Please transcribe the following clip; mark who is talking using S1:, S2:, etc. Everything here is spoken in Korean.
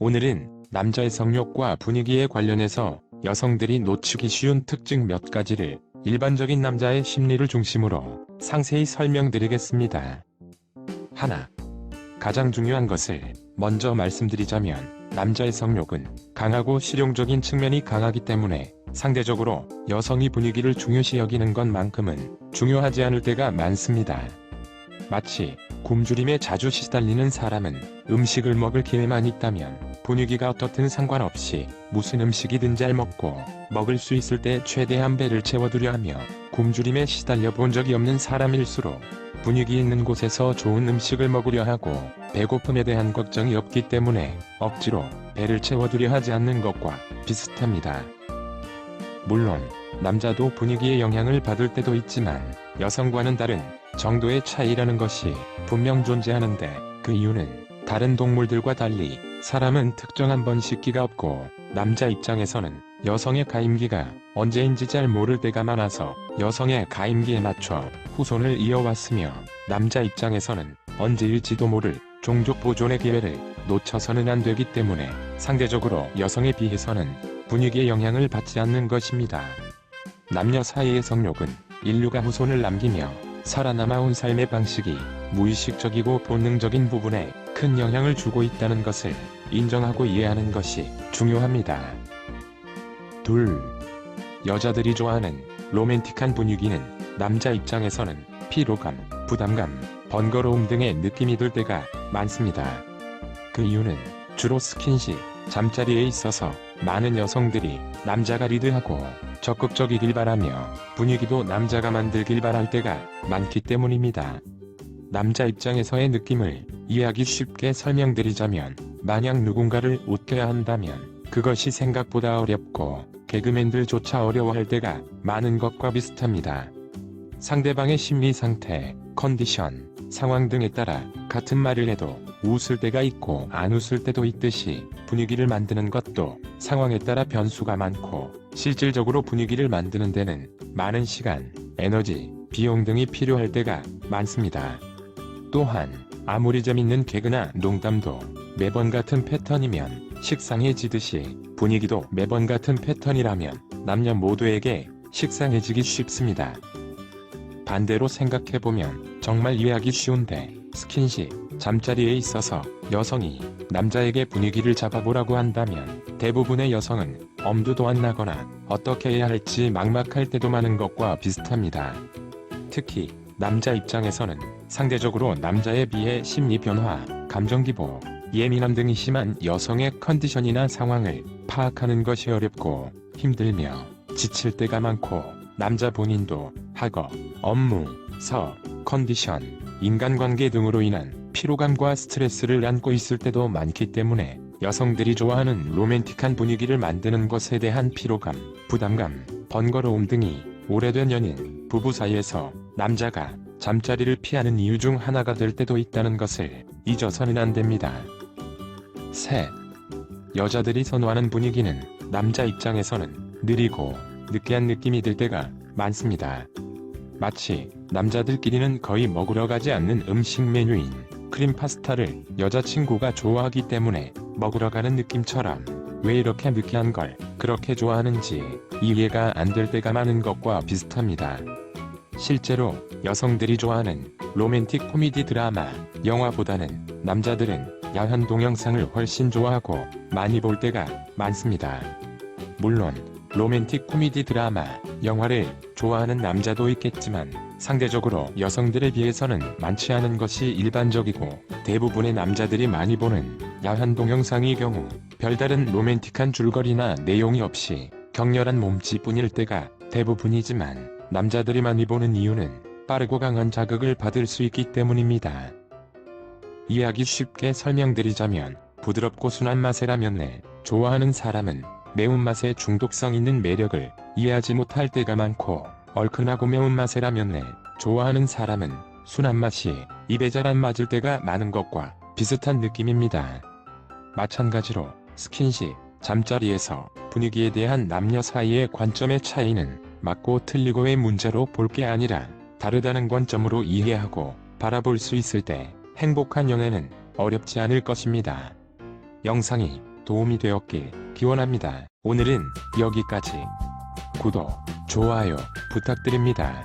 S1: 오늘은 남자의 성욕과 분위기에 관련해서 여성들이 놓치기 쉬운 특징 몇 가지를 일반적인 남자의 심리를 중심으로 상세히 설명드리겠습니다. 하나. 가장 중요한 것을 먼저 말씀드리자면 남자의 성욕은 강하고 실용적인 측면이 강하기 때문에 상대적으로 여성이 분위기를 중요시 여기는 것만큼은 중요하지 않을 때가 많습니다. 마치 굶주림에 자주 시달리는 사람은 음식을 먹을 기회만 있다면 분위기가 어떻든 상관없이 무슨 음식이든 잘 먹고 먹을 수 있을 때 최대한 배를 채워두려 하며 굶주림에 시달려 본 적이 없는 사람일수록 분위기 있는 곳에서 좋은 음식을 먹으려 하고 배고픔에 대한 걱정이 없기 때문에 억지로 배를 채워두려 하지 않는 것과 비슷합니다. 물론 남자도 분위기에 영향을 받을 때도 있지만 여성과는 다른 정도의 차이라는 것이 분명 존재하는데 그 이유는 다른 동물들과 달리 사람은 특정한 번 식기가 없고 남자 입장에서는 여성의 가임기가 언제인지 잘 모를 때가 많아서 여성의 가임기에 맞춰 후손을 이어왔으며 남자 입장에서는 언제일지도 모를 종족 보존의 기회를 놓쳐서는 안 되기 때문에 상대적으로 여성에 비해서는 분위기에 영향을 받지 않는 것입니다. 남녀 사이의 성욕은 인류가 후손을 남기며 살아남아온 삶의 방식이 무의식적이고 본능적인 부분에 큰 영향을 주고 있다는 것을 인정하고 이해하는 것이 중요합니다. 둘. 여자들이 좋아하는 로맨틱한 분위기는 남자 입장에서는 피로감, 부담감, 번거로움 등의 느낌이 들 때가 많습니다. 그 이유는 주로 스킨십, 잠자리에 있어서 많은 여성들이 남자가 리드하고 적극적이길 바라며 분위기도 남자가 만들길 바랄 때가 많기 때문입니다. 남자 입장에서의 느낌을 이해하기 쉽게 설명드리자면 만약 누군가를 웃겨야 한다면 그것이 생각보다 어렵고 개그맨들조차 어려워할 때가 많은 것과 비슷합니다. 상대방의 심리 상태, 컨디션, 상황 등에 따라 같은 말을 해도 웃을 때가 있고 안 웃을 때도 있듯이 분위기를 만드는 것도 상황에 따라 변수가 많고 실질적으로 분위기를 만드는 데는 많은 시간, 에너지, 비용 등이 필요할 때가 많습니다. 또한 아무리 재밌는 개그나 농담도 매번 같은 패턴이면 식상해지듯이 분위기도 매번 같은 패턴이라면 남녀 모두에게 식상해지기 쉽습니다. 반대로 생각해보면 정말 이해하기 쉬운데 스킨십, 잠자리에 있어서 여성이 남자에게 분위기를 잡아보라고 한다면 대부분의 여성은 엄두도 안 나거나 어떻게 해야 할지 막막할 때도 많은 것과 비슷합니다. 특히 남자 입장에서는 상대적으로 남자에 비해 심리 변화, 감정 기복, 예민함 등이 심한 여성의 컨디션이나 상황을 파악하는 것이 어렵고 힘들며 지칠 때가 많고 남자 본인도 학업, 업무, 서, 컨디션, 인간관계 등으로 인한 피로감과 스트레스를 안고 있을 때도 많기 때문에 여성들이 좋아하는 로맨틱한 분위기를 만드는 것에 대한 피로감, 부담감, 번거로움 등이 오래된 연인, 부부 사이에서 남자가 잠자리를 피하는 이유 중 하나가 될 때도 있다는 것을 잊어서는 안 됩니다. 셋. 여자들이 선호하는 분위기는 남자 입장에서는 느리고 느끼한 느낌이 들 때가 많습니다. 마치 남자들끼리는 거의 먹으러 가지 않는 음식 메뉴인 크림 파스타를 여자친구가 좋아하기 때문에 먹으러 가는 느낌처럼 왜 이렇게 느끼한 걸 그렇게 좋아하는지 이해가 안 될 때가 많은 것과 비슷합니다. 실제로 여성들이 좋아하는 로맨틱 코미디 드라마, 영화보다는 남자들은 야한 동영상을 훨씬 좋아하고 많이 볼 때가 많습니다. 물론 로맨틱 코미디 드라마, 영화를 좋아하는 남자도 있겠지만 상대적으로 여성들에 비해서는 많지 않은 것이 일반적이고 대부분의 남자들이 많이 보는 야한 동영상의 경우 별다른 로맨틱한 줄거리나 내용이 없이 격렬한 몸짓뿐일 때가 대부분이지만 남자들이 많이 보는 이유는 빠르고 강한 자극을 받을 수 있기 때문입니다. 이해하기 쉽게 설명드리자면 부드럽고 순한 맛의 라면을 좋아하는 사람은 매운맛에 중독성 있는 매력을 이해하지 못할 때가 많고 얼큰하고 매운맛의 라면을 좋아하는 사람은 순한 맛이 입에 잘 안 맞을 때가 많은 것과 비슷한 느낌입니다. 마찬가지로 스킨십, 잠자리에서 분위기에 대한 남녀 사이의 관점의 차이는 맞고 틀리고의 문제로 볼 게 아니라 다르다는 관점으로 이해하고 바라볼 수 있을 때 행복한 연애는 어렵지 않을 것입니다. 영상이 도움이 되었길 기원합니다. 오늘은 여기까지. 구독, 좋아요 부탁드립니다.